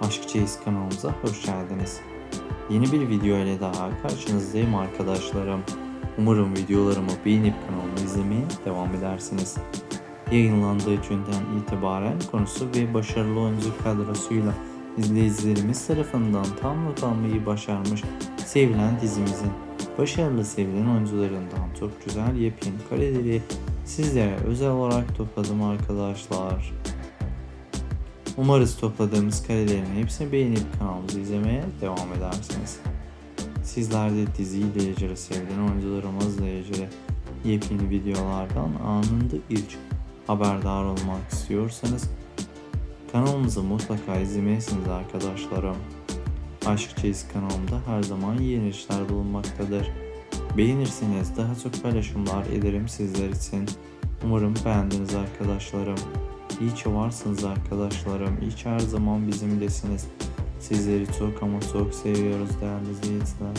Aşk Çeyiz kanalımıza hoş geldiniz. Yeni bir video ile daha karşınızdayım arkadaşlarım. Umarım videolarımı beğenip kanalımı izlemeye devam edersiniz. Yayınlandığı günden itibaren konusu ve başarılı oyuncu kadrosuyla izleyicilerimiz tarafından tam not almayı başarmış sevilen dizimizin başarılı sevilen oyuncularından çok güzel yepyeni kareleri sizlere özel olarak topladım arkadaşlar. Umarız topladığımız karelerin hepsini beğenip kanalımızı izlemeye devam edersiniz. Sizler de diziyle ilgili sevilen oyuncularımızla ilgili yepyeni videolardan anında ilk haberdar olmak istiyorsanız kanalımızı mutlaka izlemelisiniz arkadaşlarım. Aşk Çeyiz kanalımda her zaman yeni işler bulunmaktadır. Beğenirseniz daha çok paylaşımlar ederim sizler için. Umarım beğendiniz arkadaşlarım. İyi ki varsınız arkadaşlarım. İyi ki her zaman bizimlesiniz. Sizleri çok ama çok seviyoruz değerli izleyiciler.